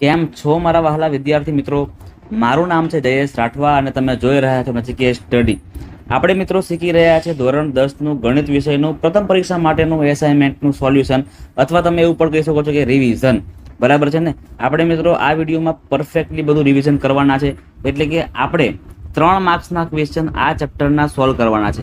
કેમ છો મારા વહાલા વિદ્યાર્થી મિત્રો? મારું નામ છે જયેશ રાઠવા અને તમે જોઈ રહ્યા છો નચિકેત સ્ટડી આપણે મિત્રો શીખી રહ્યા છે ધોરણ દસનું ગણિત વિષયનું પ્રથમ પરીક્ષા માટેનું એસાઇનમેન્ટનું સોલ્યુશન અથવા તમે એવું પણ કહી શકો છો કે રિવિઝન બરાબર છે ને? આપણે મિત્રો આ વિડીયોમાં પરફેક્ટલી બધું રિવિઝન કરવાના છે. એટલે કે આપણે ત્રણ માર્ક્સના ક્વેશ્ચન આ ચેપ્ટરના સોલ્વ કરવાના છે.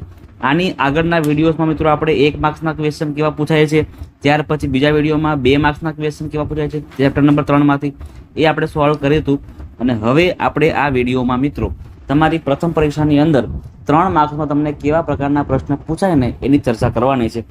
આની આગળના વિડીયોઝમાં મિત્રો આપણે એક માર્ક્સના ક્વેશ્ચન કેવા પૂછાય છે, ત્યાર પછી બીજા વિડીયોમાં બે માર્ક્સના ક્વેશ્ચન કેવા પૂછાય છે, ચેપ્ટર નંબર ત્રણમાંથી, એ આપણે સોલ્વ કર્યું હતું અને હવે આપણે આ વિડીયોમાં મિત્રો, તમારી પ્રથમ પરીક્ષાની અંદર ત્રણ માર્ક્સમાં તમને કેવા પ્રકારના પ્રશ્ન પૂછાય ને એની ચર્ચા કરવાની છે.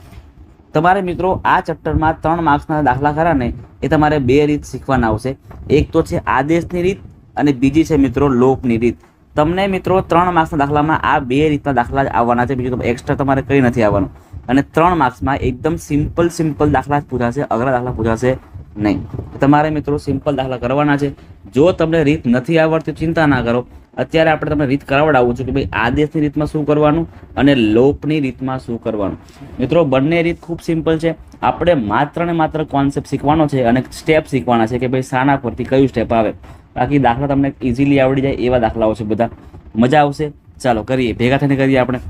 તમારે મિત્રો આ ચેપ્ટરમાં ત્રણ માર્ક્સના દાખલા ખરા એ તમારે બે રીત શીખવાના આવશે. એક તો છે આદેશની રીત અને બીજી છે મિત્રો લોપની રીત. તમને મિત્રો ત્રણ માર્ક્સના દાખલામાં આ બે રીતના દાખલા આવવાના છે. બીજું એક્સ્ટ્રા તમારે કંઈ નથી આવવાનું. અને ત્રણ માર્ક્સમાં એકદમ સિમ્પલ સિમ્પલ દાખલા જ પૂછાશે, અઘરા દાખલા પૂછાશે નહીં. તમારે મિત્રો સિમ્પલ દાખલા કરવાના છે. જો તમને રીત નથી આવડતી, ચિંતા ના કરો. અત્યારે આપણે તમને રીત કરાવડાવું છું કે ભાઈ આદેશની રીતમાં શું કરવાનું અને લોપની રીતમાં શું કરવાનું. મિત્રો, બંને રીત ખૂબ સિમ્પલ છે. આપણે માત્ર ને માત્ર કોન્સેપ્ટ શીખવાનો છે અને સ્ટેપ શીખવાના છે કે ભાઈ શાના પરથી કયું સ્ટેપ આવે. બાકી દાખલા તમને ઇઝીલી આવડી જાય એવા દાખલાઓ છે બધા. મજા આવશે. ચાલો કરીએ. ભેગા થઈને કરીએ આપણે.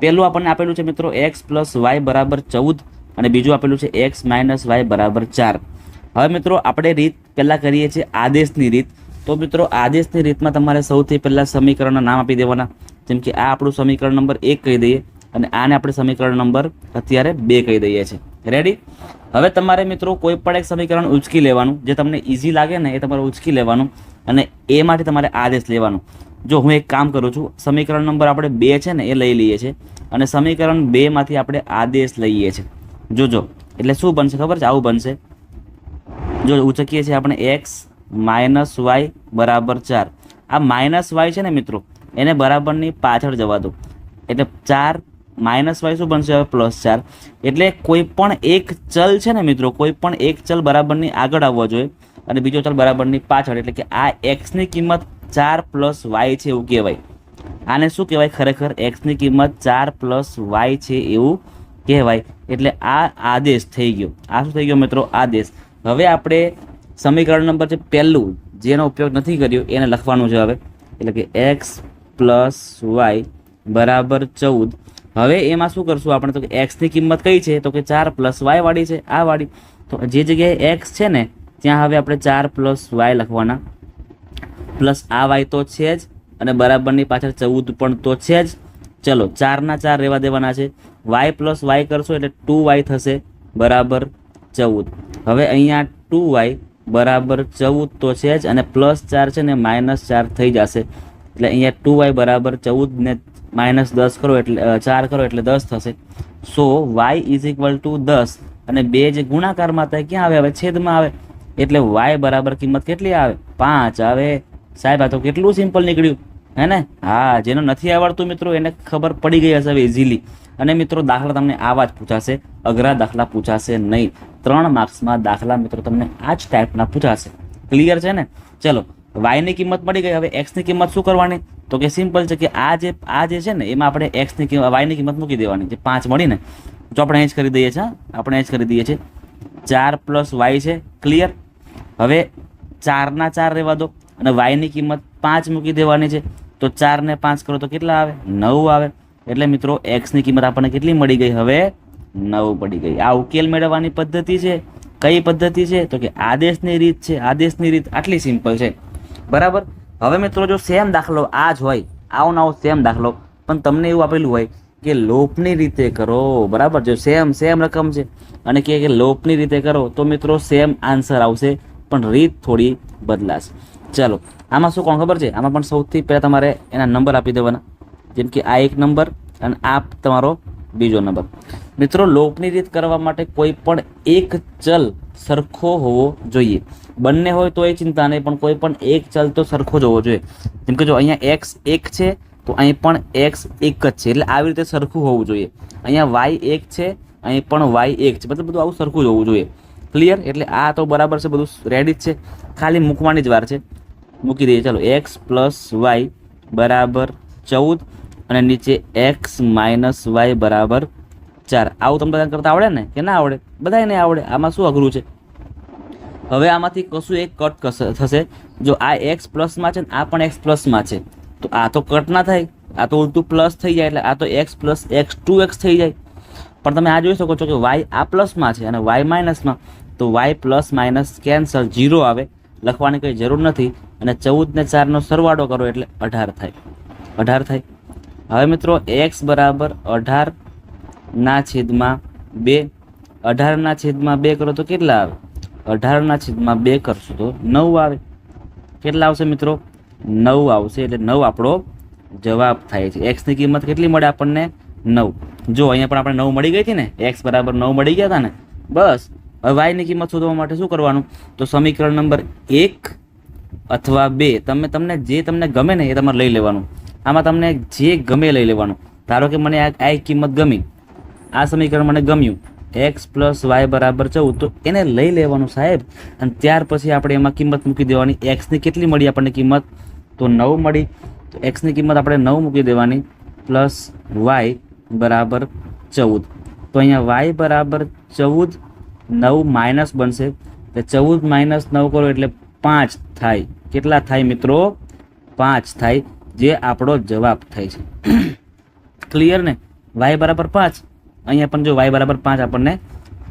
પહેલું આપણને આપેલું છે મિત્રો એક્સ પ્લસ વાય બરાબર ચૌદ અને બીજું આપેલું છે એક્સ માઇનસ વાય બરાબર ચાર. હવે મિત્રો આપણે રીત પહેલાં કરીએ છીએ આદેશની રીત. તો મિત્રો આદેશની રીતમાં તમારે સૌથી પહેલાં સમીકરણના નામ આપી દેવાના. જેમ કે આ આપણું સમીકરણ નંબર એક કહી દઈએ અને આને આપણે સમીકરણ નંબર અત્યારે બે કહી દઈએ છીએ. રેડી હવે તમારે મિત્રો કોઈ પણ એક સમીકરણ ઉચકી લેવાનું, જે તમને ઇઝી લાગે ને એ તમારે ઉચકી લેવાનું અને એ માટે તમારે આદેશ લેવાનો. જો હું એક કામ કરું છું, સમીકરણ નંબર આપણે બે છે ને એ લઈ લઈએ છીએ અને સમીકરણ બેમાંથી આપણે આદેશ લઈએ છીએ. જોજો, એટલે શું બનશે ખબર છે? આવું બનશે. જો ઉચકીએ છીએ આપણે એક્સ માઇનસ વાય બરાબર ચાર. આ માઇનસ વાય છે ને મિત્રો, એને બરાબરની પાછળ જવા દો. એટલે ચાર માઇનસ વાય શું બનશે? હવે પ્લસ ચાર. એટલે કોઈ પણ એક ચલ છે ને મિત્રો, કોઈ પણ એક ચલ બરાબરની આગળ આવવો જોઈએ અને બીજો ચલ બરાબરની પાછળ. એટલે કે આ એક્સની કિંમત ચાર પ્લસ વાય છે એવું કહેવાય. આને શું કહેવાય? ખરેખર એક્સની કિંમત ચાર પ્લસ વાય છે એવું કહેવાય. એટલે આ આદેશ થઈ ગયો. આ શું થઈ ગયો મિત્રો? આદેશ. હવે આપણે સમીકરણ નંબર છે પહેલું. જેનો ઉપયોગ નથી કર્યો, એને લખવાનું છે હવે. એટલે કે એક્સ પ્લસ વાય બરાબર ચૌદ. હવે એમાં શું કરશું આપણે તો કે એક્સની કિંમત કઈ છે? તો કે ચાર પ્લસ વાય વાળી છે, આ વાળી. તો જે જગ્યાએ એક્સ છે ને, ત્યાં હવે આપણે ચાર પ્લસ વાય લખવાના. પ્લસ આ વાય તો છે જ, અને બરાબરની પાછળ ચૌદ પણ તો છે જ. ચલો, ચારના ચાર રહેવા દેવાના છે. વાય પ્લસ વાય કરશો એટલે ટુ વાય થશે, બરાબર ચૌદ. હવે અહીંયા ટુ વાય બરાબર ચૌદ તો છે જ, અને પ્લસ ચાર છે ને માઇનસ ચાર થઈ જશે. એટલે અહીંયા ટુ વાય બરાબર ચૌદ ને માઇનસ દસ કરો એટલે ચાર કરો એટલે દસ થશે. So Y is equal to દસ. અને બે જે ગુણાકારમાં થાય, ક્યાં આવે? હવે છેદમાં આવે. એટલે વાય બરાબર કિંમત કેટલી આવે? પાંચ આવે. સાહેબ, આ તો કેટલું સિમ્પલ નીકળ્યું. હે ને? હા, જેનો નથી આવડતું મિત્રો, એને ખબર પડી ગઈ હશે હવે ઇઝીલી અને મિત્રો, દાખલા તમને આવા જ પૂછાશે. અઘરા દાખલા પૂછાશે નહીં. ત્રણ માર્ક્સમાં દાખલા મિત્રો તમને આ જ ટાઈપના પૂછાશે. ક્લિયર છે ને? ચલો વાયની કિંમત મળી ગઈ. હવે એક્સની કિંમત શું કરવાની? તો કે સિમ્પલ છે કે આ જે આ જે છે ને, એમાં આપણે એક્સની કિંમત વાયની કિંમત મૂકી દેવાની. જે પાંચ મળીને તો આપણે એ જ કરી દઈએ છીએ આપણે એ જ કરી દઈએ છીએ ચાર પ્લસ વાય છે ક્લિયર હવે ચારના ચાર રહેવા દો અને વાયની કિંમત પાંચ મૂકી દેવાની છે. તો ચારને પાંચ કરો તો કેટલા આવે? નવ આવે. એટલે મિત્રો એક્સની કિંમત આપણને કેટલી મળી ગઈ? હવે નવ પડી ગઈ. આ ઉકેલ મેળવવાની પદ્ધતિ છે. કઈ પદ્ધતિ છે? તો કે આદેશની રીત છે. આદેશની રીત આટલી સિમ્પલ છે. બરાબર? હવે મિત્રો જો સેમ દાખલો આ જ હોય, આવો આવો સેમ દાખલો, પણ તમને એવું આપેલું હોય કે લોપની રીતે કરો, બરાબર જો સેમ સેમ રકમ છે. અને કહે કે લોપની રીતે કરો, તો મિત્રો સેમ આન્સર આવશે, પણ રીત થોડી બદલાશે. ચાલો, આમાં શું કોણ ખબર છે? આમાં પણ સૌથી પહેલાં તમારે એના નંબર આપી દેવાના. જેમ કે આ એક નંબર અને આ તમારો બીજો નંબર મિત્રો, લોપની રીત કરવા માટે કોઈ પણ એક ચલ સરખો હોવો જોઈએ. બંને હોય તો એ ચિંતા નહીં, પણ કોઈ પણ એક ચલ તો સરખો જ હોવો જોઈએ. જેમ કે જો અહીંયા એક્સ એક છે, તો અહીં પણ એક્સ એક જ છે. એટલે આવી રીતે સરખું હોવું જોઈએ. અહીંયા વાય એક છે, અહીં પણ વાય એક છે. મતલબ બધું આવું સરખું જ હોવું જોઈએ. ક્લિયર એટલે આ તો બરાબર છે, બધું રેડી જ છે. ખાલી મૂકવાની જ વાર છે. મૂકી દઈએ. ચાલો એક્સ પ્લસ વાય બરાબર ચૌદ. અને નીચે એક્સ માઇનસ વાય બરાબર ચાર. આવું તમને બધાને કરતા આવડે ને? કે ના આવડે? બધાને આવડે. આમાં શું અઘરું છે? હવે આમાંથી કશું એક કટ થશે. જો આ એક્સ પ્લસમાં છે ને, આ પણ એક્સ પ્લસમાં છે. તો આ તો કટ ના થાય. આ તો ઉલટું પ્લસ થઈ જાય એટલે આ તો X plus X two X થઈ જાય. પણ તમે આ જોઈ શકો છો કે વાય આ પ્લસમાં છે અને વાય માઇનસમાં તો Y plus minus cancel zero આવે. લખવાની કંઈ જરૂર નથી. અને ચૌદ ને ચારનો સરવાળો કરો એટલે અઢાર થાય. અઢાર થાય. હવે મિત્રો એક્સ બરાબર અઢાર ના છેદમાં બે. અઢારના છેદમાં બે કરો તો કેટલા આવે? અઢારના છેદમાં બે કરશું તો નવ આવે. કેટલા આવશે મિત્રો? નવ આવશે એટલે નવ આપણો જવાબ થાય છે. એક્સની કિંમત કેટલી મળે આપણને? નવ. જો અહીંયા પણ આપણે નવ મળી ગઈ હતી ને એક્સ બરાબર નવ મળી ગયા હતા ને, બસ. હવે વાયની કિંમત શોધવા માટે શું કરવાનું? તો સમીકરણ નંબર એક અથવા બે. તમે તમને જે તમને ગમે ને એ તમારે લઈ લેવાનું. આમાં તમને જે ગમે લઈ લેવાનું. ધારો કે મને આ આ કિંમત ગમી. આ સમીકરણ મને ગમ્યું. એક્સ પ્લસ વાય બરાબર ચૌદ. તો એને લઈ લેવાનું સાહેબ. અને ત્યાર પછી આપણે એમાં કિંમત મૂકી દેવાની. એક્સની કેટલી મળી આપણને કિંમત? તો નવ મળી. તો એક્સની કિંમત આપણે નવ મૂકી દેવાની. પ્લસ વાય બરાબર ચૌદ. તો અહીંયા વાય બરાબર ચૌદ, નવ માઇનસ બનશે. તો ચૌદ માઇનસ નવ કરો એટલે પાંચ થાય. કેટલા થાય મિત્રો? પાંચ થાય. જે આપણો જવાબ થાય છે. ક્લિયર ને? વાય બરાબર પાંચ. અહીંયા પણ જો વાય બરાબર પાંચ આપણને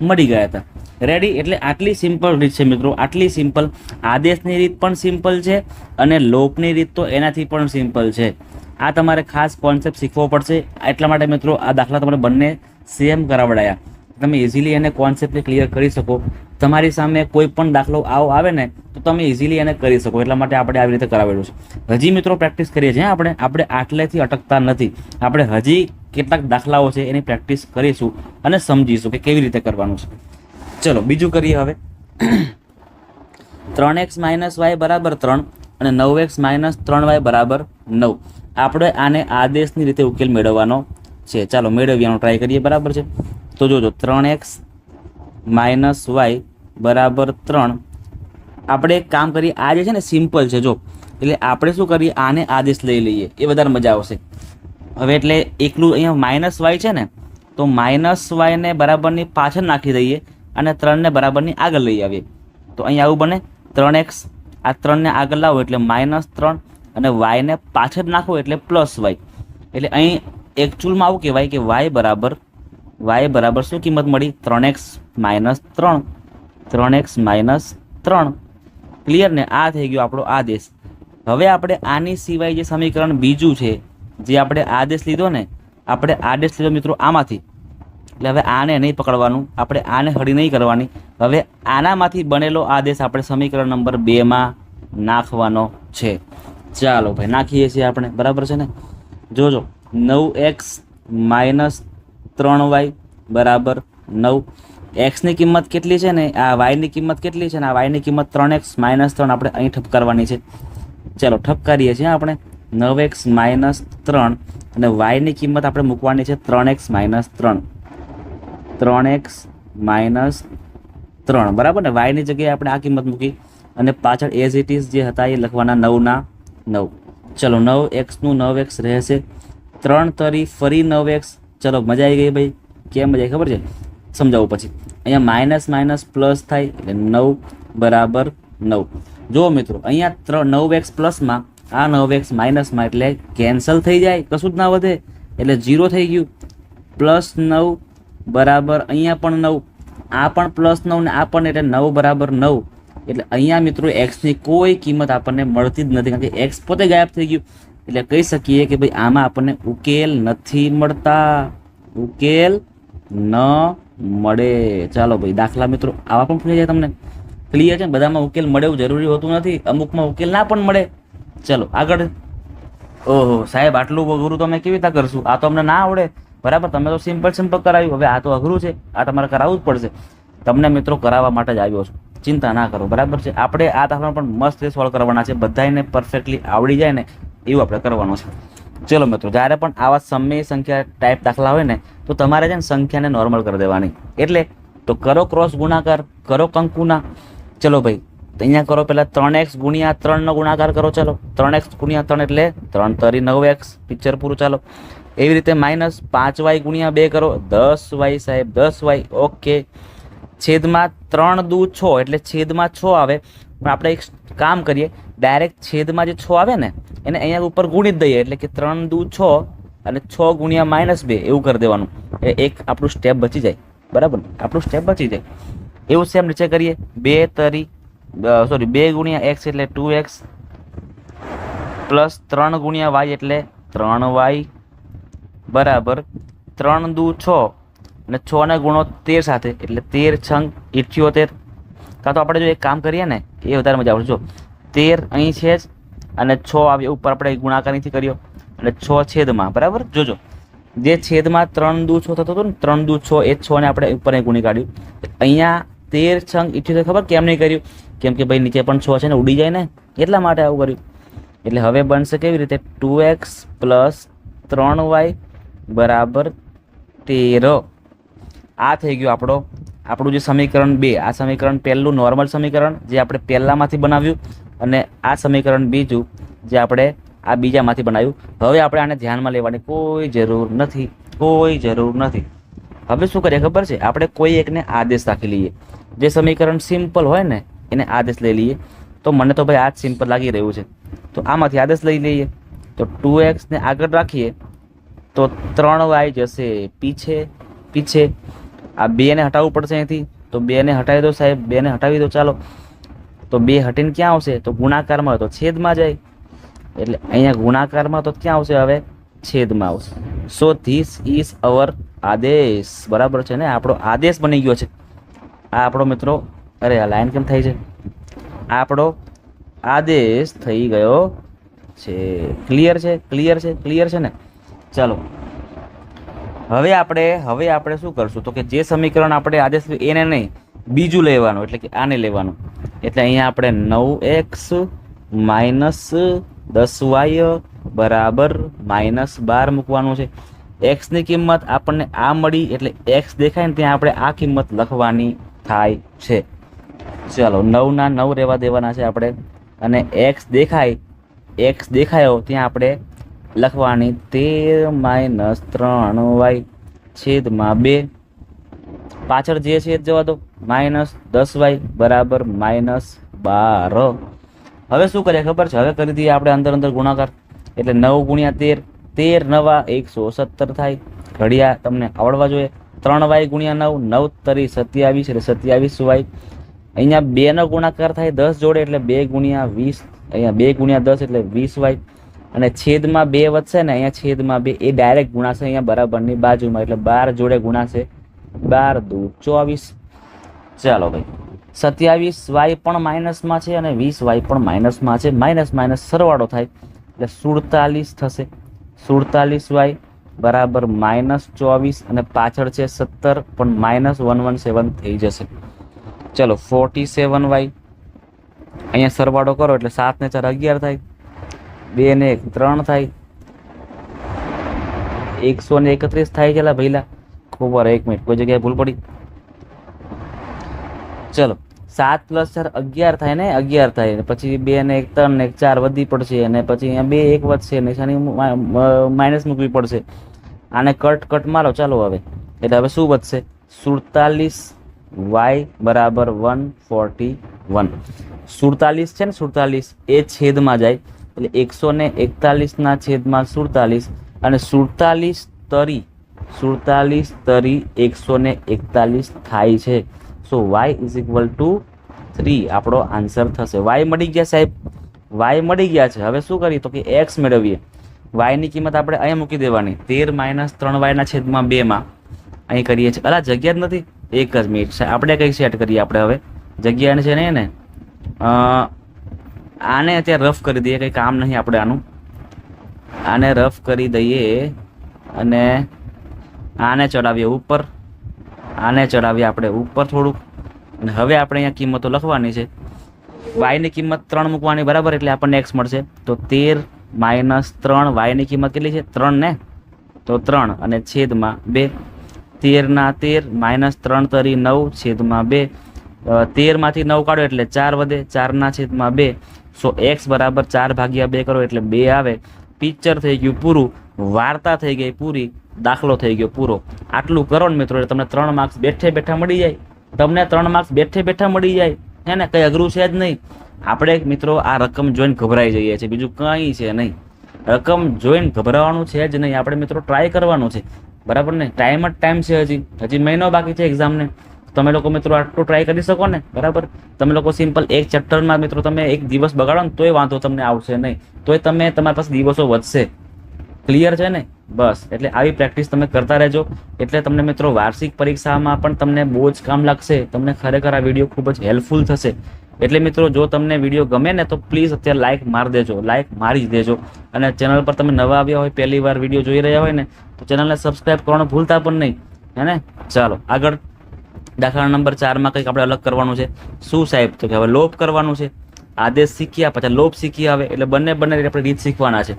મળી ગયા હતા. રેડી એટલે આટલી સિમ્પલ રીત છે મિત્રો. આટલી સિમ્પલ આદેશની રીત પણ સિમ્પલ છે અને લોપની રીત તો એનાથી પણ સિમ્પલ છે. આ તમારે ખાસ કોન્સેપ્ટ શીખવો પડશે. એટલા માટે મિત્રો આ દાખલા તમારે બંને સેમ કરાવડાયા. તમે ઇઝીલી એને કોન્સેપ્ટને ક્લિયર કરી શકો. તમારી સામે કોઈ પણ દાખલો આવો આવે ને, તો તમે ઇઝીલી એને કરી શકો. એટલા માટે આપણે આવી રીતે કરાવેલું છે. હજી મિત્રો પ્રેક્ટિસ કરીએ છીએ, આપણે આપણે આટલેથી અટકતા નથી. આપણે હજી કેટલાક દાખલાઓ છે એની પ્રેક્ટિસ કરીશું અને સમજીશું કે કેવી રીતે કરવાનું છે. ચલો, બીજું કરીએ હવે. ત્રણ એક્સ માઇનસ વાય બરાબર ત્રણ અને નવ એક્સ માઇનસ ત્રણ વાય બરાબર નવ. આપણે આને આદેશની રીતે ઉકેલ મેળવવાનો છે. ચાલો, મેળવ્યાનો ટ્રાય કરીએ. બરાબર છે? તો જોજો, ત્રણ એક્સ માઇનસ વાય બરાબર ત્રણ. આપણે એક કામ કરીએ, આ જે છે ને સિમ્પલ છે, જો. એટલે આપણે શું કરીએ, આને આદેશ લઈ લઈએ. એ વધારે મજા આવશે. હવે એટલે એકલું અહીંયા માઇનસ વાય છે ને, તો માઇનસ વાયને બરાબરની પાછળ નાખી દઈએ અને ત્રણને બરાબરની આગળ લઈ આવીએ. તો અહીંયા આવું બને, ત્રણ એક્સ, આ ત્રણને આગળ લાવો એટલે માઇનસ ત્રણ અને વાયને પાછળ નાખો એટલે પ્લસ વાય. એટલે અહીં એકચ્યુઅલમાં આવું કહેવાય કે વાય બરાબર વાય બરાબર શું કિંમત મળી? ત્રણ એક્સ માઇનસ ત્રણ. ત્રણ એક્સ માઇનસ ત્રણ. ક્લિયર ને? આ થઈ ગયો આપણો આદેશ. હવે આપણે આની સિવાય જે સમીકરણ બીજું છે, જે આપણે આદેશ લીધો ને, આપણે આદેશ લીધો મિત્રો આમાંથી. એટલે હવે આને નહીં પકડવાનું, આપણે આને હળી નહીં કરવાની. હવે આનામાંથી બનેલો આદેશ આપણે સમીકરણ નંબર બેમાં નાખવાનો છે. ચાલો ભાઈ, નાખીએ છીએ આપણે. બરાબર છે ને? જોજો. નવ એક્સ માઇનસ ત્રણ વાય બરાબર નવ. એક્સની કિંમત કેટલી છે ને? આ વાયની કિંમત કેટલી છે ને? આ વાયની કિંમત ત્રણ એક્સ માઇનસ ત્રણ આપણે અહીં ઠપકારવાની છે. ચાલો, ઠપકારીએ છીએ આપણે. નવ એક્સ માઇનસ ત્રણ અને વાયની કિંમત આપણે મૂકવાની છે ત્રણ એક્સ માઇનસ ત્રણ. ત્રણ એક્સ માઇનસ ત્રણ. બરાબર ને? વાયની જગ્યાએ આપણે આ કિંમત મૂકી અને પાછળ એઝ ઇટ ઇઝ જે હતા એ લખવાના નવના નવ. ચલો, નવ એક્સનું નવ એક્સ રહેશે. ત્રણ તરી ફરી નવ એક્સ ચલો, મજા આવી ગઈ ભાઈ. કેમ મજા આવી ખબર છે? સમજાવું પછી. અહીંયા માઇનસ માઇનસ પ્લસ થાય એટલે નવ બરાબર નવ. જુઓ મિત્રો, અહીંયા ત્રણ નવ એક્સ પ્લસમાં આ નવ એક્સ માઇનસમાં એટલે કેન્સલ થઈ જાય, કશું જ ના વધે. એટલે ઝીરો થઈ ગયું. પ્લસ નવ બરાબર અહીંયા પણ નવ. આ પણ પ્લસ નવ ને આ પણ એટલે નવ બરાબર નવ. એટલે અહીંયા મિત્રો એક્સની કોઈ કિંમત આપણને મળતી જ નથી, કારણ કે એક્સ પોતે ગાયબ થઈ ગયું. એટલે કહી શકીએ કે ભાઈ આમાં આપણને ઉકેલ નથી મળતા. ઉકેલ ન મળે. ચાલો ભાઈ, દાખલા મિત્રો, આવા પણ પૂછાઈ જાય તમને. ક્લિયર છે બધામાં ઉકેલ મળે એવું જરૂરી હોતું નથી. અમુકમાં ઉકેલ ના પણ મળે. ચલો, આગળ. ઓહો, સાહેબ, આટલું અઘરું તો અમે કેવી રીતે કરશું? આ તો અમને ના આવડે. બરાબર? તમે તો સિમ્પલ સિમ્પલ કરાવ્યું. હવે આ તો અઘરું છે. આ તમારે કરાવવું જ પડશે. તમને મિત્રો કરાવવા માટે જ આવ્યો છું. ચિંતા ના કરો. બરાબર છે? આપણે આ દાખલા પણ મસ્ત સોલ્વ કરવાના છે. બધાને પરફેક્ટલી આવડી જાય ને. એવું આપણે કરવાનું છે. ચલો મિત્રો, જ્યારે પણ આવા સમય સંખ્યા ટાઈપ દાખલા હોય ને, તો તમારે છે ને સંખ્યાને નોર્મલ કરી દેવાની. એટલે તો કરો ક્રોસ ગુણાકાર, કરો કંકુના ચલો ભાઈ અહીંયા કરો પહેલા ત્રણ એક્સ ગુણ્યા ત્રણનો ગુણાકાર કરો, ચાલો. ત્રણ એક્સ ગુણ્યા ત્રણ એટલે ત્રણ તરી નવ એક્સ પિક્ચર પૂરું ચાલો. એવી રીતે માઇનસ પાંચ વાય ગુણ્યા બે કરો, દસ વાય સાહેબ, દસ વાય ઓકે છેદમાં ત્રણ દૂ છ, એટલે છેદમાં છ આવે. પણ આપણે એક કામ કરીએ ડાયરેક્ટ છેદમાં જે છ આવે ને, એને અહીંયા ઉપર ગુણી જ દઈએ. એટલે કે ત્રણ દુ છ અને છ ગુણ્યા માઇનસ બે, એવું કરી દેવાનું. એ એક આપણું સ્ટેપ બચી જાય. બરાબર? આપણું સ્ટેપ બચી જાય. એવું સેમ નીચે કરીએ. બે તરી સોરી બે ગુણ્યા એક્સ એટલે ટુ એક્સ પ્લસ ત્રણ ગુણ્યા વાય એટલે ત્રણ વાય બરાબર? ત્રણ દુ છ અને છ ને ગુણો તેર સાથે. એટલે તેર છંગ ઇઠ્યોતેર. કાં તો આપણે જો એક કામ કરીએ ને, એ વધારે મજા આવશે. જો, તેર અહીં છે જ, અને છ આવી ઉપર આપણે ગુણાકારથી કર્યો. અને છ છેદમાં, બરાબર? જોજો. જે છેદમાં ત્રણ દુ છ થતો હતો ને, ત્રણ દુ છ એ છ ને આપણે ઉપર ગુણી કાઢ્યું. અહીંયા તેર છંગ ઇઠ્યોતેર ખબર? કેમ નહીં કર્યું? કેમ કે ભાઈ નીચે પણ છ છે ને, ઉડી જાય ને? એટલા માટે આવું કર્યું. એટલે હવે બનશે કેવી રીતે? ટુ એક્સ પ્લસ ત્રણ વાય બરાબર તેર. આ થઈ ગયો આપણો આપણું જે સમીકરણ બે, આ સમીકરણ પહેલું નોર્મલ સમીકરણ જે આપણે પહેલામાંથી બનાવ્યું અને આ સમીકરણ બીજું જે આપણે આ બીજામાંથી બનાવ્યું. હવે આપણે આને ધ્યાનમાં લેવાની કોઈ જરૂર નથી, કોઈ જરૂર નથી. હવે શું કરીએ ખબર છે? આપણે કોઈ એકને આદેશ રાખી લઈએ. જે સમીકરણ સિમ્પલ હોય ને, એને આદેશ લઈ લઈએ. તો મને તો ભાઈ આ જ સિમ્પલ લાગી રહ્યું છે. તો આમાંથી આદેશ લઈ લઈએ. તો ટુ એક્સને આગળ રાખીએ, તો ત્રણ વાય જશે. પીછે પીછે. આ બેને હટાવવું પડશે અહીંથી. તો બેને હટાવી દો સાહેબ, બેને હટાવી દો, ચાલો. તો બે હટીને ક્યાં આવશે? તો ગુણાકારમાં હોય તો છેદમાં જાય. એટલે અહીંયા ગુણાકારમાં તો ક્યાં આવશે? હવે છેદમાં આવશે. સો ધીસ ઇઝ અવર આદેશ. બરાબર છે ને? આપણો આદેશ બની ગયો છે. આ આપણો મિત્રો, અરે આ લાઈન કેમ થાય છે? આપણો આદેશ થઈ ગયો છે. ક્લિયર છે? ક્લિયર છે? ક્લિયર છે ને? ચાલો. હવે આપણે હવે આપણે શું કરશું? તો કે જે સમીકરણ આપણે આદેશ એને નહીં, બીજું લેવાનું, એટલે કે આને લેવાનું. એટલે અહીંયા આપણે નવ એક્સ માઇનસ દસ વાય બરાબર માઇનસ બાર મૂકવાનું છે. એક્સની કિંમત આપણને આ મળી, એટલે એક્સ દેખાય ને ત્યાં આપણે આ કિંમત લખવાની થાય છે. ચાલો નવના નવ રહેવા દેવાના છે આપણે. અને એક્સ દેખાય, એક્સ દેખાયો, ત્યાં આપણે લખવાની તેર માઇનસ ત્રણ વાય છેદમાં બે. પાછળ જે છે એ જ જવા દો. માઇનસ દસ વાય બરાબર માઇનસ બાર. હવે શું કરીએ? ખબર છે? હવે કરી દઈએ આપણે અંદર અંદર ગુણાકાર. એટલે નવ ગુણ્યા તેર. તેર નવા એકસો સત્તર થાય. ઘડિયા તમને આવડવા જોઈએ. ત્રણ વાય ગુણ્યા નવ. નવ તરી સત્યાવીસ એટલે સત્યાવીસ વાય. અહીંયા બે નો ગુણાકાર થાય દસ જોડે એટલે બે ગુણ્યા વીસ. અહીંયા બે ગુણ્યા દસ એટલે વીસ વાય. અને છેદમાં બે વધશે ને, અહીંયા છેદમાં બે, એ ડાયરેક્ટ ગુણાશે અહીંયા બરાબરની બાજુમાં, એટલે બાર જોડે ગુણાશે. બાર દુ, ચોવીસ. ચાલો ભાઈ. સત્યાવીસ વાય પણ માઇનસમાં છે અને વીસ વાય પણ માઇનસમાં છે. માઇનસ માઇનસ સરવાળો થાય, એટલે સુડતાલીસ થશે. સુડતાલીસ વાય બરાબર માઇનસ ચોવીસ અને પાછળ છે સત્તર, પણ માઇનસ વન વન સેવન થઈ જશે. ચલો ફોર્ટી સેવન વાય. અહીંયા સરવાળો કરો, એટલે સાત ને ચાર અગિયાર થાય. બે ને એક, ત્રણ થાય. એકસો ને એકત્રીસ થાય છે ભઈલા. ખબર એક મિનિટ, કોઈ જગ્યાએ ભૂલ પડી. ચલો, સાત પ્લસ ચાર, અગિયાર થાય ને, અગિયાર થાય. પછી બે ને એક, ત્રણ ને એક, ચાર વધી પડશે અને પછી અહીંયા બે, એક વધશે નિશાની માઇનસ મૂકવી પડશે. આને કટ કટ મારો, ચાલો હવે. એટલે હવે શું વધશે? સુડતાલીસ વાય બરાબર વન ફોર્ટી વન સુડતાલીસ છે ને, સુડતાલીસ એ છેદમાં જાય. એટલે એકસો ને એકતાલીસના છેદમાં સુડતાલીસ અને સુડતાલીસ તરી સુડતાલીસ તરી એકસો ને એકતાલીસ થાય છે. So Y is equal to three આપણો આન્સર થશે. વાય મળી ગયા સાહેબ? વાય મળી ગયા છે. હવે શું કરીએ? તો કે એક્સ મેળવીએ. વાયની કિંમત આપણે અહીંયા મૂકી દેવાની. તેર માઇનસ ત્રણ વાયના છેદમાં બેમાં અહીં કરીએ છીએ. અલા, જગ્યા જ નથી. એક જ મિનિટ આપણે કંઈક સેટ કરીએ આપણે હવે? જગ્યાને છે ને એને? આને અત્યારે રફ કરી દઈએ, કંઈ કામ નહીં આપણે આનું. આને રફ કરી દઈએ અને આને ચડાવીએ ઉપર. આને ચડાવીએ આપણે ઉપર થોડુંક. અને હવે આપણે અહીંયા કિંમતો લખવાની છે. વાયની કિંમત ત્રણ મૂકવાની બરાબર, એટલે આપણને એક્સ મળશે. તો તેર માઇનસ ત્રણ વાયની કિંમત કેટલી છે? ત્રણ ને? તો ત્રણ અને છેદમાં બે. તેરના તેર માઇનસ ત્રણ તરી નવ છેદમાં બે. તેરમાંથી નવ કાઢો એટલે ચાર વધે. ચારના છેદમાં બે. સો એક્સ બરાબર ચાર ભાગ્યા બે કરો એટલે બે આવે. પિક્ચર થઈ ગયું પૂરું. વાર્તા થઈ ગઈ પૂરી. દાખલો થઈ ગયો પૂરો. આટલું કરો ને મિત્રો તમને ત્રણ માર્ક્સ બેઠે બેઠા મળી જાય. તમને ત્રણ માર્ક્સ બેઠે બેઠા મળી જાય. હે ને, કંઈ અઘરું છે જ નહીં. આપણે મિત્રો આ રકમ જોઈને ગભરાઈ જઈએ છીએ. બીજું કંઈ છે નહીં. રકમ જોઈને ગભરાવાનું છે જ નહીં. આપણે મિત્રો ટ્રાય કરવાનું છે. બરાબર ને? ટાઈમ જ ટાઈમ છે હજી. હજી મહિનો બાકી છે એક્ઝામને તમે લોકો મિત્રો આટલું ટ્રાય કરી શકો ને? બરાબર? તમે લોકો સિમ્પલ એક ચેપ્ટરમાં મિત્રો તમે એક દિવસ બગાડો ને તોય વાંધો તમને આવશે નહીં. તોય તમે તમારી પાસે દિવસો વધશે. ક્લિયર છે ને? બસ. એટલે આવી પ્રેક્ટિસ તમે કરતા રહેજો. એટલે તમને મિત્રો વાર્ષિક પરીક્ષામાં પણ તમને બહુ જ કામ લાગશે. તમને ખરેખર આ વીડિયો ખૂબ જ હેલ્પફુલ થશે. એટલે મિત્રો જો તમને વીડિયો ગમે ને તો પ્લીઝ અત્યારે લાઇક મારી દેજો. લાઇક મારી જ દેજો. અને ચેનલ પર તમે નવા આવ્યા હોય, પહેલી વાર વીડિયો જોઈ રહ્યા હોય ને, તો ચેનલને સબસ્ક્રાઇબ કરવાનું ભૂલતા પણ નહીં. હે ને? ચાલો, આગળ દાખલા નંબર ચારમાં કંઈક આપણે અલગ કરવાનું છે. શું સાહેબ? તો કે હવે લોપ કરવાનું છે. આદેશ શીખ્યા, પછી લોપ શીખી આવે, એટલે બંને બંને આપણે રીત શીખવાના છે.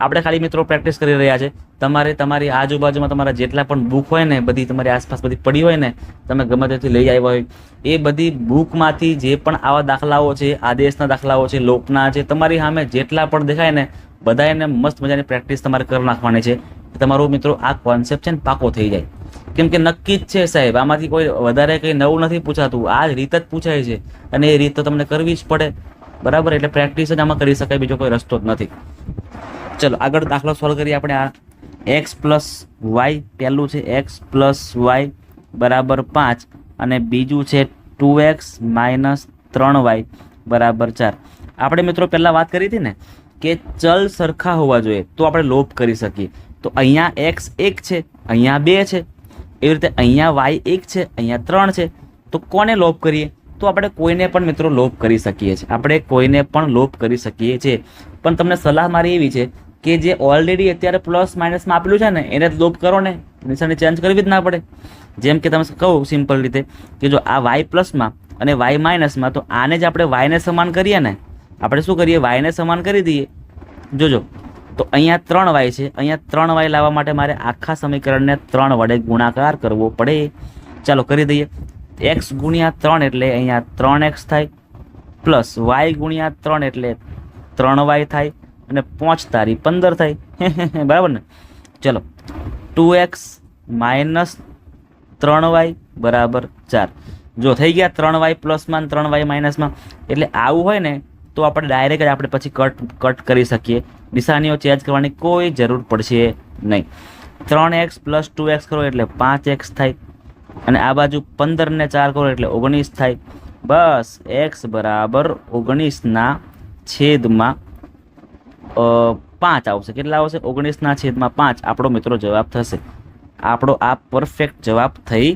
આપણે ખાલી મિત્રો પ્રેક્ટિસ કરી રહ્યા છે. તમારે તમારી આજુબાજુમાં તમારા જેટલા પણ બુક હોય ને, બધી તમારી આસપાસ બધી પડી હોય ને, તમે ગમે તેથી લઈ આવ્યા હોય, એ બધી બુકમાંથી જે પણ આવા દાખલાઓ છે, આદેશના દાખલાઓ છે લોપના છે, તમારી સામે જેટલા પણ દેખાય ને બધા એને મસ્ત મજાની પ્રેક્ટિસ તમારે કરી નાખવાની છે. તમારો મિત્રો આ કોન્સેપ્ટ છે ને પાકો થઈ જાય. કેમ કે નક્કી જ છે સાહેબ, આમાંથી કોઈ વધારે કંઈ નવું નથી પૂછાતું. આ રીત જ પૂછાય છે. અને એ રીત તો તમને કરવી જ પડે. બરાબર? એટલે પ્રેક્ટિસ જ આમાં કરી શકાય, બીજો કોઈ રસ્તો જ નથી. ચલો, આગળ દાખલો સોલ્વ કરીએ આપણે આ. એક્સ પ્લસ વાય પહેલું છે એક્સ પ્લસ વાય બરાબર પાંચ. અને બીજું છે ટુ એક્સ માઇનસ ત્રણ વાય બરાબર ચાર. આપણે મિત્રો પહેલાં વાત કરી હતી ને કે ચલ સરખા હોવા જોઈએ. તો આપણે લોપ કરી શકીએ. તો અહીંયા એક્સ એક છે, અહીંયા બે છે. એવી રીતે અહીંયા વાય એક છે, અહીંયા ત્રણ છે. તો કોને લોપ કરીએ? તો આપણે કોઈને પણ મિત્રો લોપ કરી શકીએ છીએ. આપણે કોઈને પણ લોપ કરી શકીએ છીએ. પણ તમને સલાહ મારી એવી છે કે જે ઓલરેડી અત્યારે પ્લસ માઇનસમાં આપેલું છે ને, એને લોપ કરો ને. નિશાની ચેન્જ કરવી જ ના પડે. જેમ કે તમે કહું સિમ્પલ રીતે કે જો આ વાય પ્લસમાં અને વાય માઇનસમાં તો આને જ આપણે વાયને સમાન કરીએ ને? આપણે શું કરીએ? વાયને સમાન કરી દઈએ. જોજો. તો અહીંયા ત્રણ વાય છે. અહીંયા ત્રણ વાય લાવવા માટે મારે આખા સમીકરણને ત્રણ વડે ગુણાકાર કરવો પડે. ચાલો કરી દઈએ. એક્સ ગુણ્યા ત્રણ એટલે અહીંયા ત્રણ એક્સ થાય. પ્લસ વાય ગુણ્યા ત્રણ એટલે ત્રણ વાય થાય. અને પાંચ તારી પંદર થાય. બરાબર ને? ચલો. ટુ એક્સ માઇનસ ત્રણ વાય બરાબર ચાર. જો થઈ ગયા ત્રણ વાય પ્લસમાં ત્રણ વાય માઇનસમાં એટલે આવું હોય ને તો આપણે ડાયરેક્ટ આપણે પછી કટ કટ કરી શકીએ. નિશાનીઓ ચેન્જ કરવાની કોઈ જરૂર પડશે નહીં. ત્રણ એક્સ પ્લસ ટુ એક્સ કરો એટલે પાંચ એક્સ થાય. અને આ બાજુ પંદર ને ચાર કરો એટલે ઓગણીસ થાય. બસ એક્સ બરાબર ઓગણીસના છેદમાં પાંચ આવશે. કેટલા આવશે? ઓગણીસના છેદમાં પાંચ. આપણો મિત્રો જવાબ થશે. આપણો આ પરફેક્ટ જવાબ થઈ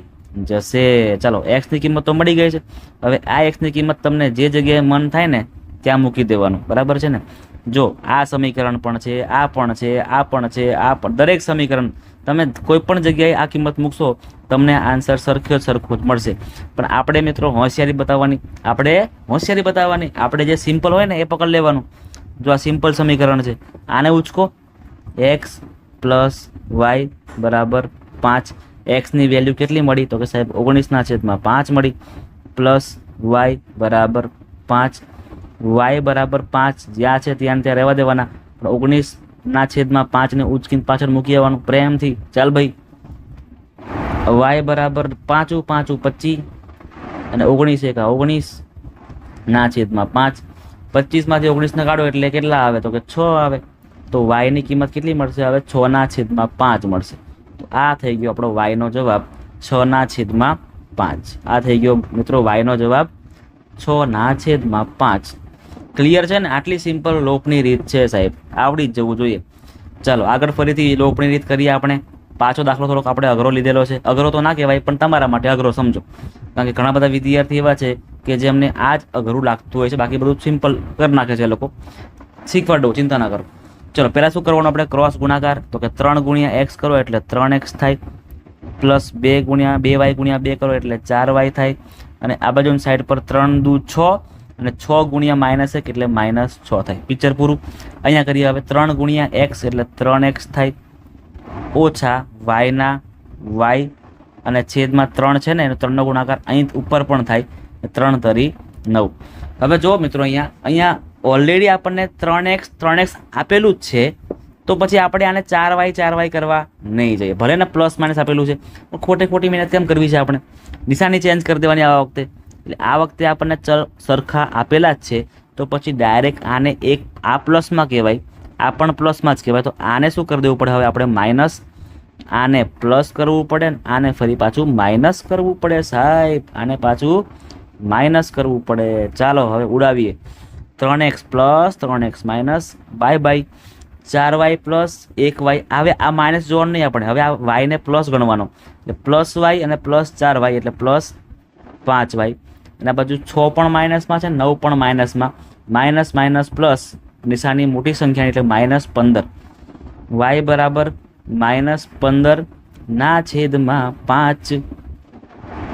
જશે. ચાલો એક્સની કિંમત તો મળી ગઈ છે. હવે આ એક્સની કિંમત તમને જે જગ્યાએ મન થાય ને ત્યાં મૂકી દેવાનું. બરાબર છે ને? જો, આ સમીકરણ પણ છે, આ પણ છે, આ પણ છે, આ પણ. દરેક સમીકરણ તમે કોઈ પણ જગ્યાએ આ કિંમત મૂકશો, તમને આન્સર સરખ્યો સરખો જ મળશે. પણ આપણે મિત્રો હોશિયારી બતાવવાની, આપણે હોશિયારી બતાવવાની, આપણે જે સિમ્પલ હોય ને એ પકડ લેવાનું. જો આ સિમ્પલ સમીકરણ છે, આને ઉચકો. એક્સ પ્લસ વાય બરાબર પાંચ. એક્સની વેલ્યુ કેટલી મળી? તો કે સાહેબ, ઓગણીસના છેદમાં પાંચ મળી. પ્લસ વાય બરાબર પાંચ. વાય બરાબર પાંચ જ્યાં છે ત્યાં ત્યાં રહેવા દેવાના. પણ ઓગણીસના છેદમાં પાંચને ઉચકીને પાછળ મૂકી આવવાનું. પ્રેમથી. ચાલ ભાઈ. વાય બરાબર પાંચું પાંચું પચીસ અને ઓગણીસ એકા. ઓગણીસ ના છેદમાં પાંચ. પચીસમાંથી ઓગણીસને કાઢો એટલે કેટલા આવે? તો કે છ આવે. તો વાયની કિંમત કેટલી મળશે? હવે છ ના છેદમાં પાંચ મળશે. તો આ થઈ ગયો આપણો વાયનો જવાબ છ ના છેદમાં પાંચ. આ થઈ ગયો મિત્રો વાયનો જવાબ છ ના છેદમાં પાંચ. ક્લિયર છે ને? આટલી સિમ્પલ લોપની રીત છે સાહેબ. આવડી જ જવું જોઈએ. ચાલો, આગળ ફરીથી લોપની રીત કરીએ આપણે. પાછો દાખલો થોડોક આપણે અઘરો લીધેલો છે. અઘરો તો ના કહેવાય, પણ તમારા માટે અઘરો સમજો. કારણ કે ઘણા બધા વિદ્યાર્થી એવા છે કે જેમને આ જ અઘરું લાગતું હોય છે. બાકી બધું સિમ્પલ કરી નાખે છે લોકો. શીખવાડ દો, ચિંતા ના કરો. ચલો, પહેલાં શું કરવાનું આપણે? ક્રોસ ગુણાકાર. તો કે ત્રણ ગુણ્યા એક્સ કરો એટલે ત્રણ એક્સ થાય. પ્લસ બે ગુણ્યા બે વાય ગુણ્યા બે કરો એટલે ચાર વાય થાય. અને આ બાજુની સાઈડ પર ત્રણ દૂ છ. અને છ ગુણ્યા માઇનસ એક એટલે માઇનસ છ થાય. પિક્ચર પૂરું. અહીંયા કરીએ હવે ત્રણ ગુણ્યા એક્સ એટલે ત્રણ એક્સ થાય. ઓછા વાયના વાય અને છેદમાં ત્રણ છે ને, એનો ત્રણનો ગુણાકાર અહીં ઉપર પણ થાય. ત્રણ તરી નવ. હવે જો મિત્રો અહીંયા અહીંયા ઓલરેડી આપણને ત્રણ એક્સ ત્રણ એક્સ આપેલું જ છે. તો પછી આપણે આને ચાર વાય ચાર વાય કરવા નહીં જઈએ. ભલે ને પ્લસ માઇનસ આપેલું છે. પણ ખોટે ખોટી મહેનત કેમ કરવી છે આપણે? નિશાની ચેન્જ કરી દેવાની આ વખતે. એટલે આ વખતે આપણને ચલ સરખા આપેલા જ છે. તો પછી ડાયરેક્ટ આને એક આ પ્લસમાં કહેવાય, આ પણ પ્લસમાં જ કહેવાય. તો આને શું કરી દેવું પડે? હવે આપણે માઇનસ આને પ્લસ કરવું પડે ને આને ફરી પાછું માઇનસ કરવું પડે સાહેબ. આને પાછું માઇનસ કરવું પડે. ચાલો, હવે ઉડાવીએ. ત્રણ એક્સ પ્લસ ત્રણ એક્સ માઇનસ બાય બાય ચાર વાય પ્લસ એક વાય. હવે આ માઇનસ જોવાનું નહીં આપણે. હવે આ વાયને પ્લસ ગણવાનો. એટલે પ્લસ વાય અને પ્લસ ચાર વાય એટલે પ્લસ પાંચ વાય એના બાજુ છ પણ માઇનસમાં છે, નવ પણ માઇનસમાં. માઇનસ માઇનસ પ્લસ નિશાની મોટી સંખ્યાની એટલે માઇનસ પંદર. વાય બરાબર માઇનસ પંદર ના છેદમાં પાંચ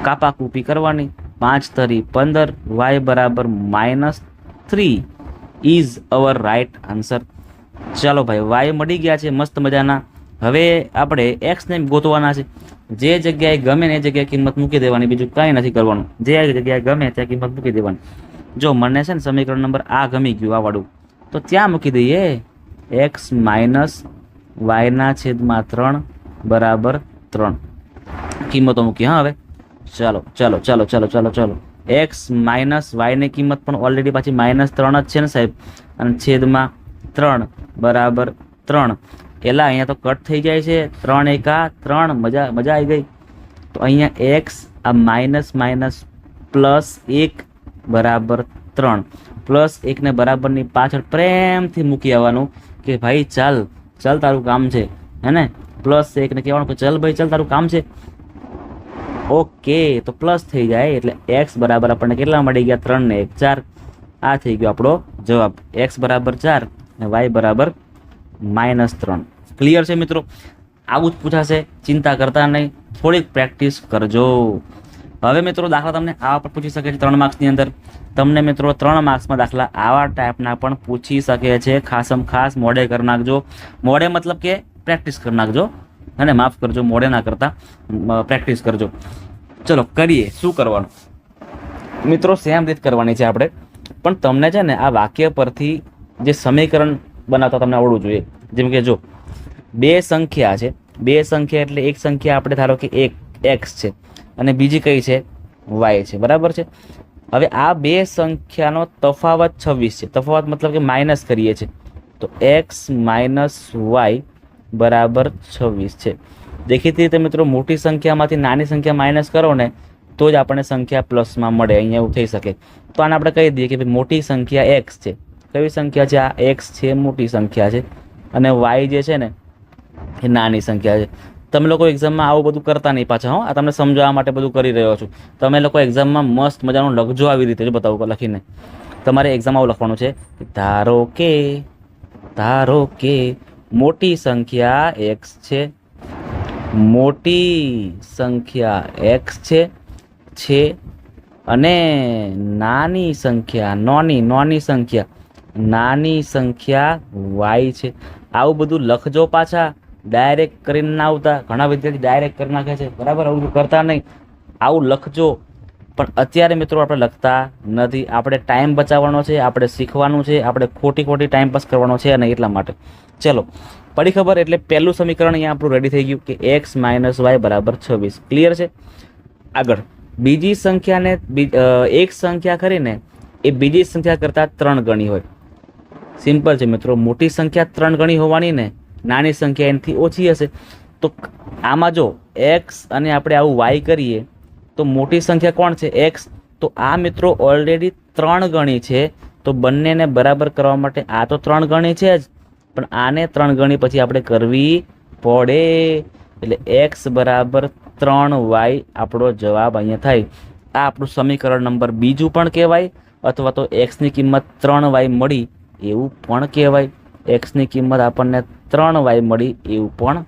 કાપાકૂપી કરવાની. પાંચ તરી પંદર, વાય બરાબર minus three is our right answer. ચાલો ભાઈ, વાય મળી ગયા છે, મસ્ત મજાના. હવે આપણે એક્સને ગોતવાના છે. જે જગ્યાએ ગમે ને એ જગ્યાએ કિંમત મૂકી દેવાની, બીજું કાંઈ નથી કરવાનું. જે જગ્યાએ ગમે ત્યાં કિંમત મૂકી દેવાની. જો મને છે ને સમીકરણ નંબર આ ગમી ગયું, આ તો ત્યાં મૂકી દઈએ. એક્સ માઇનસ વાયના છેદમાં ત્રણ બરાબર ત્રણ. કિંમતો મૂકી, હા, હવે. ચાલો ચાલો ચાલો ચાલો ચાલો ચાલો. એક્સ માઇનસ વાયની કિંમત પણ ઓલરેડી પાછી માઇનસ ત્રણ જ છે ને સાહેબ. અને છેદમાં ત્રણ બરાબર ત્રણ. એલા અહીંયા તો કટ થઈ જાય છે, ત્રણ એકા ત્રણ, મજા મજા આવી ગઈ. તો અહીંયા એક્સ આ માઇનસ માઇનસ પ્લસ એક, બરાબર ત્રણ. પ્લસ એકને બરાબરની પાછળ પ્રેમથી મૂકી આવવાનું કે ભાઈ ચાલ ચાલ તારું કામ છે, હે ને? પ્લસ એકને કહેવાનું કે ચાલ ભાઈ, ચાલ તારું કામ છે. ઓકે તો પ્લસ થઈ જાય એટલે એક્સ બરાબર આપણને કેટલા મળી ગયા? ત્રણ ને એક ચાર. આ થઈ ગયો આપણો જવાબ. એક્સ બરાબર ચાર અને વાય બરાબર માઇનસ ત્રણ. ક્લિયર છે મિત્રો? આવું જ પૂછાશે, ચિંતા કરતા નહીં, થોડીક પ્રેક્ટિસ કરજો. હવે મિત્રો, દાખલા તમને આવા પણ પૂછી શકે છે, ત્રણ માર્ક્સની અંદર. તમને મિત્રો, ત્રણ માર્ક્સમાં દાખલા આવા ટાઈપના પણ પૂછી શકે છે. ખાસમ ખાસ મોડે કરી નાખજો. મોડે મતલબ કે પ્રેક્ટિસ કરી નાખજો. અને માફ કરજો, મોડે ના કરતા પ્રેક્ટિસ કરજો. ચલો, કરીએ. શું કરવાનું? મિત્રો, સેમ રીત કરવાની છે આપણે. પણ તમને છે ને, આ વાક્ય પરથી જે સમીકરણ બનાવતા તમને આવડવું જોઈએ. જેમ કે જો, બે સંખ્યા છે. બે સંખ્યા એટલે એક સંખ્યા આપણે ધારો કે એક એક્સ છે. અને બીજી કઈ છે? વાય છે. બરાબર છે? હવે આ બે સંખ્યાનો તફાવત છવ્વીસ છે. તફાવત મતલબ કે માઇનસ કરીએ છીએ. તો એક્સ માઇનસ વાય બરાબર છવ્વીસ છે. દેખીતી રીતે મિત્રો, મોટી સંખ્યામાંથી નાની સંખ્યા માઇનસ કરો ને, તો જ આપણને સંખ્યા પ્લસમાં મળે. અહીંયા એવું થઈ શકે. તો આને આપણે કહી દઈએ કે ભાઈ મોટી સંખ્યા એક્સ છે. કઈ સંખ્યા છે? આ એક્સ છે, મોટી સંખ્યા છે. અને વાય જે છે ને, એ નાની સંખ્યા છે. તમે લોકો એક્ઝામમાં આવું બધું કરતા નહીં પાછા, હો. આ તમને સમજાવવા માટે બધું કરી રહ્યો છું. તમે લોકો એક્ઝામમાં મસ્ત મજાનું લખજો આવી રીતે, જો બતાવું લખીને. તમારે એક્ઝામ આવું લખવાનું છે ધારો કે ધારો કે, મોટી સંખ્યા એક્સ છે, મોટી સંખ્યા એક્સ છે છે, અને નાની સંખ્યા, નોની નોની સંખ્યા નાની સંખ્યા વાય છે. આવું બધું લખજો પાછા. ડાયરેક્ટ કરીને ના આવતા. ઘણા વિદ્યાર્થી ડાયરેક્ટ કરી નાખે છે. બરાબર? આવું કરતા નહીં. આવું લખજો. પણ અત્યારે મિત્રો આપણે લખતા નથી. આપણે ટાઈમ બચાવવાનો છે, આપણે શીખવાનું છે, આપણે ખોટી ખોટી ટાઈમ પાસ કરવાનો છે અને એટલા માટે. ચલો. પડી ખબર એટલે પહેલું સમીકરણ અહીંયા આપણું રેડી થઈ ગયું કે એક્સ માઇનસ વાય બરાબર છવ્વીસ. ક્લિયર છે? આગળ. બીજી સંખ્યાને એક સંખ્યા કરીને એ બીજી સંખ્યા કરતાં ત્રણ ગણી હોય. સિમ્પલ છે મિત્રો. મોટી સંખ્યા ત્રણ ગણી હોવાની ને નાની સંખ્યા એનાથી ઓછી હશે. તો આમાં જો એક્સ અને આપણે આવું વાય કરીએ, તો મોટી સંખ્યા કોણ છે? એક્સ તો આ મિત્રો ઓલરેડી ત્રણ ગણી છે. તો બંનેને બરાબર કરવા માટે આ તો ત્રણ ગણી છે જ. પણ આને ત્રણ ગણી પછી આપણે કરવી પડે. એટલે એક્સ બરાબર ત્રણ વાય આપણો જવાબ અહીંયા થાય. આ આપણું સમીકરણ નંબર બીજું પણ કહેવાય. અથવા તો એક્સની કિંમત ત્રણ વાય મળી. એવું પણ કહેવાય. એક્સની કિંમત આપણને ત્રણ વાય મળી એવું પણ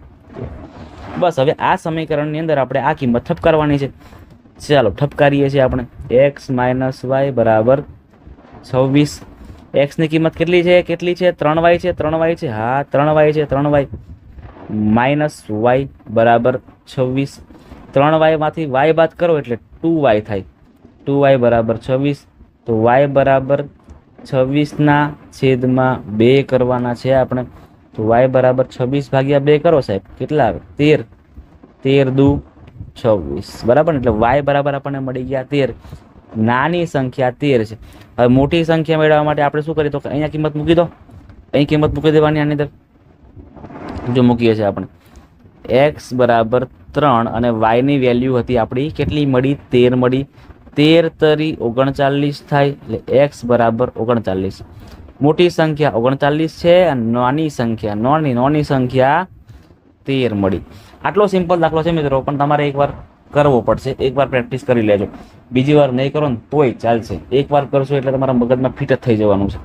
બસ, હવે આ સમીકરણની અંદર આપણે આ કિંમત ઠપકારવાની છે. ચાલો, ઠપકારીએ છીએ આપણે. એક્સ માઇનસ વાય બરાબર છવ્વીસ. એક્સની કિંમત કેટલી છે? કેટલી છે? ત્રણ વાય છે? ત્રણ વાય છે? હા, ત્રણ વાય છે, ત્રણ વાય. માઇનસ વાય બરાબર છવ્વીસ. ત્રણ વાયમાંથી વાય બાદ કરો એટલે ટુ વાય થાય. ટુ વાય બરાબર છવ્વીસ. તો વાય બરાબર છવ્વીસના છેદમાં બે કરવાના છે. આપણે તો વાય બરાબર છવ્વીસ ભાગ્યા બે કરો સાહેબ. કેટલા આવે? તેર. તેર દુ છવ્વીસ. બરાબર એટલે વાય બરાબર આપણને મળી ગયા તેર. નાની સંખ્યા તેર છે. હવે મોટી સંખ્યા મેળવવા માટે આપણે શું કરીએ? તો અહીંયા કિંમત મૂકી દો. અહીં કિંમત મૂકી દેવાની આની અંદર. જો મૂકીએ છીએ આપણે. એક્સ બરાબર ત્રણ અને વાયની વેલ્યુ હતી આપણી કેટલી મળી? તેર મળી. તેર તરી ઓગણચાલીસ થાય એટલે એક્સ બરાબર ઓગણચાલીસ. મોટી સંખ્યા ઓગણચાલીસ છે અને નાની સંખ્યા નોની નોની સંખ્યા તેર મળી. આટલો સિમ્પલ દાખલો છે મિત્રો, પણ તમારે એકવાર કરવો પડશે. એકવાર પ્રેક્ટિસ કરી લેજો. બીજી વાર નહીં કરો ને તોય ચાલશે. એકવાર કરશો એટલે તમારા મગજમાં ફિટ થઈ જવાનું છે.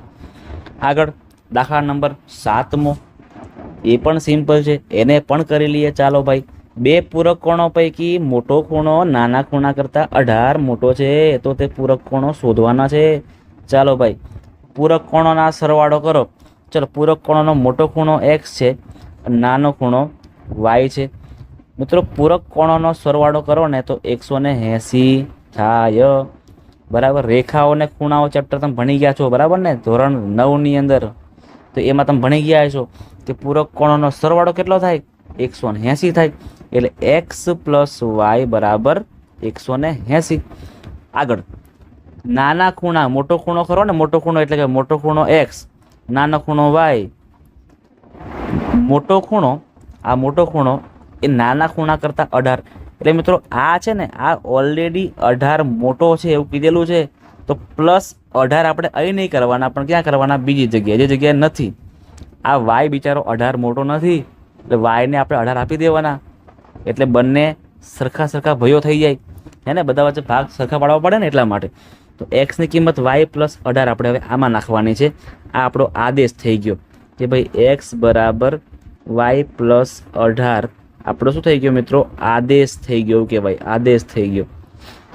આગળ, દાખલા નંબર સાતમો. એ પણ સિમ્પલ છે. એને પણ કરી લઈએ. ચાલો ભાઈ. બે પૂરક કોણો પૈકી મોટો ખૂણો, નાના ખૂણા કરતાં અઢાર મોટો છે. તો તે પૂરક કોણો શોધવાના છે. ચાલો ભાઈ, પૂરક કોણોના સરવાળો કરો. ચલો, પૂરક કોણોનો મોટો ખૂણો એક્સ છે નાનો ખૂણો વાય છે. મિત્રો, પૂરક કોણોનો સરવાળો કરો ને તો એકસો ને એંસી થાય. બરાબર? રેખાઓ ને ખૂણાઓ ચેપ્ટર તમે ભણી ગયા છો, બરાબર ને? ધોરણ નવની અંદર. તો એમાં તમે ભણી ગયા છો કે પૂરક કોણોનો સરવાળો કેટલો થાય? એકસો ને એંસી થાય. એટલે એક્સ પ્લસ વાય બરાબર એકસો ને એંસી આગળ. નાના ખૂણા, મોટો ખૂણો ખરો ને? મોટો ખૂણો એટલે કે મોટો ખૂણો એક્સ નાનો ખૂણો વાય મોટો ખૂણો, આ મોટો ખૂણો એ નાના ખૂણા કરતાં અઢાર. એટલે મિત્રો, આ છે ને, આ ઓલરેડી અઢાર મોટો છે, એવું કીધેલું છે. તો પ્લસ અઢાર આપણે અહીં નહીં કરવાના, પણ ક્યાં કરવાના? બીજી જગ્યાએ. જે જગ્યાએ નથી. આ વાય બિચારો અઢાર મોટો નથી. એટલે વાયને આપણે અઢાર આપી દેવાના. એટલે બંને સરખા સરખા ભયો થઈ જાય. હે ને? બધા વચ્ચે ભાગ સરખા પાડવા પડે ને એટલા માટે. તો એક્સની કિંમત વાય પ્લસ અઢાર આપણે હવે આમાં નાખવાની છે. આ આપણો આદેશ થઈ ગયો કે ભાઈ એક્સ બરાબર વાય પ્લસ અઢાર આપણો શું થઈ ગયો મિત્રો? આદેશ થઈ ગયો કે ભાઈ આદેશ થઈ ગયો.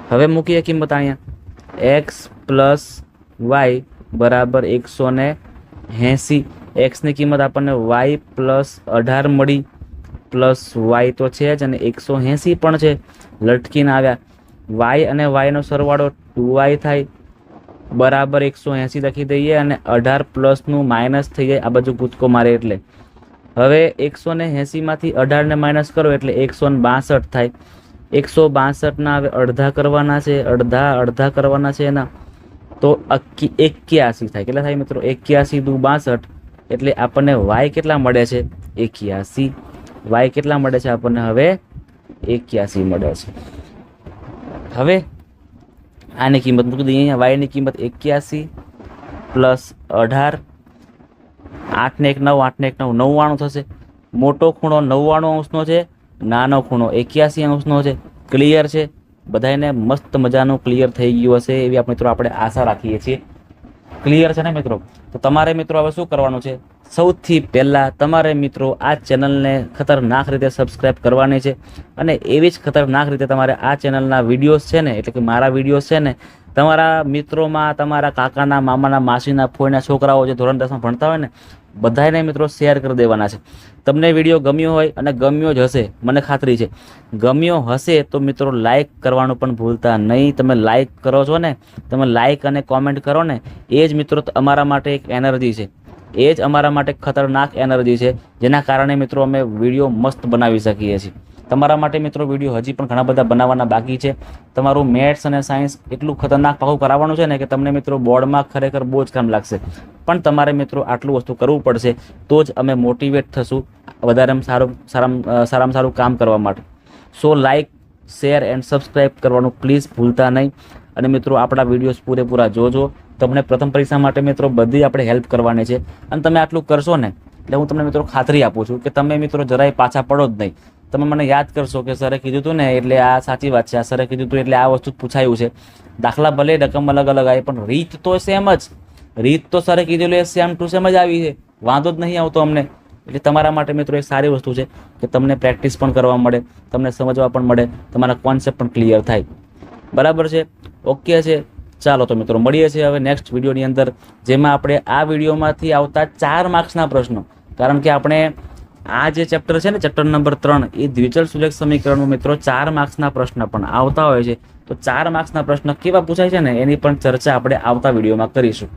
હવે મૂકીએ કિંમત અહીંયા. એક્સ પ્લસ વાય બરાબર એકસો ને એંસી. એક્સની કિંમત આપણને વાય પ્લસ અઢાર મળી. પ્લસ વાય તો છે જ અને એકસો એંસી પણ છે. લટકીને આવ્યા. વાય અને વાયનો સરવાળો ટુ વાય થાય. બરાબર એકસો એંસી લખી દઈએ અને અઢાર પ્લસનું માઇનસ થઈ જાય. આ બાજુ કૂદકો મારે એટલે. હવે એકસો ને એંસીમાંથી અઢારને માઇનસ કરો એટલે એકસો ને બાસઠ થાય. એકસો બાસઠના હવે અડધા કરવાના છે. અડધા અડધા કરવાના છે એના. તો એક્યાસી થાય. કેટલા થાય મિત્રો? એક્યાસી દુ બાસઠ. એટલે આપણને વાય કેટલા મળે છે? એક્યાસી. વાય કેટલા મળે છે આપણને હવે? એક્યાસી મળે છે. હવે આની કિંમત મૂકી દઈએ. અહીંયા વાયની કિંમત એક્યાસી પ્લસ અઢાર. આઠ ને એક નવ આઠ ને એક નવ નવ્વાણું થશે. મોટો ખૂણો નવ્વાણું અંશનો છે. નાનો ખૂણો એક્યાસી અંશનો છે. ક્લિયર છે? બધાને મસ્ત મજાનું ક્લિયર થઈ ગયું હશે એવી આપણે મિત્રો આપણે આશા રાખીએ છીએ. ક્લિયર છે ને મિત્રો? તો તમારે મિત્રો હવે શું કરવાનું છે? સૌથી પહેલાં તમારે મિત્રો આ ચેનલને ખતરનાક રીતે સબસ્ક્રાઈબ કરવાની છે અને એવી જ ખતરનાક રીતે તમારે આ ચેનલના વિડીયોઝ છે ને, એટલે કે મારા વિડીયોઝ છે ને, તમારા મિત્રોમાં, તમારા કાકાના, મામાના, માસીના, ફોઈના છોકરાઓ જે ધોરણ દસમાં ભણતા હોય ને બધાને મિત્રો શેર કરી દેવાના છે. તમને વીડિયો ગમ્યો હોય અને ગમ્યો જ હશે, મને ખાતરી છે. ગમ્યો હશે તો મિત્રો લાઇક કરવાનું પણ ભૂલતા નહીં. તમે લાઇક કરો છો ને, તમે લાઇક અને કોમેન્ટ કરો ને, એ જ મિત્રો અમારા માટે એક એનર્જી છે. એ જ અમારા માટે ખતરનાક એનર્જી છે, જેના કારણે મિત્રો અમે વીડિયો મસ્ત બનાવી શકીએ છીએ. તમારા માટે મિત્રો વીડિયો હજી પણ ઘણા બધા બનાવવાના બાકી છે. તમારું મેથ્સ અને સાયન્સ એટલું ખતરનાક પાકું કરાવવાનું છે ને કે તમને મિત્રો બોર્ડમાં ખરેખર બહુ જ કામ લાગશે. પણ તમારે મિત્રો આટલું વસ્તુ કરવું પડશે, તો જ અમે મોટિવેટ થશું વધારેમાં સારું, સારામાં સારામાં સારું કામ કરવા માટે. So like share and subscribe કરવાનું પ્લીઝ ભૂલતા નહીં. અને મિત્રો, આપણા વિડીયોઝ પૂરેપૂરા જોજો. તમને પ્રથમ પરીક્ષા માટે મિત્રો બધી આપણે હેલ્પ કરવાની છે. અને તમે આટલું કરશો ને, એટલે હું તમને મિત્રો ખાતરી આપું છું કે તમે મિત્રો જરાય પાછા પડો જ નહીં. તમે મને યાદ કરશો કે સરે કીધું હતું ને, એટલે આ સાચી વાત છે. આ સરે કીધું હતું એટલે આ વસ્તુ પૂછાયું છે. દાખલા ભલે રકમ અલગ અલગ આવે, પણ રીત તો સેમ જ. રીત તો સરે કીધેલું એ સેમ ટુ સેમ જ આવી છે. વાંધો જ નહીં આવતો અમને. એટલે તમારા માટે મિત્રો એક સારી વસ્તુ છે કે તમને પ્રેક્ટિસ પણ કરવા મળે, તમને સમજવા પણ મળે, તમારા કોન્સેપ્ટ પણ ક્લિયર થાય. બરાબર છે? ઓકે છે. ચાલો તો મિત્રો, મળીએ છીએ હવે નેક્સ્ટ વિડીયોની અંદર, જેમાં આપણે આ વિડીયોમાંથી આવતા ચાર માર્ક્સના પ્રશ્નો. કારણ કે આપણે આ જે ચેપ્ટર છે ને ચેપ્ટર નંબર ત્રણ, એ દ્વિચલ સુલેખ સમીકરણમાં મિત્રો ચાર માર્ક્સના પ્રશ્ન પણ આવતા હોય છે. તો ચાર માર્ક્સના પ્રશ્ન કેવા પૂછાય છે ને, એની પણ ચર્ચા આપણે આવતા વિડીયોમાં કરીશું.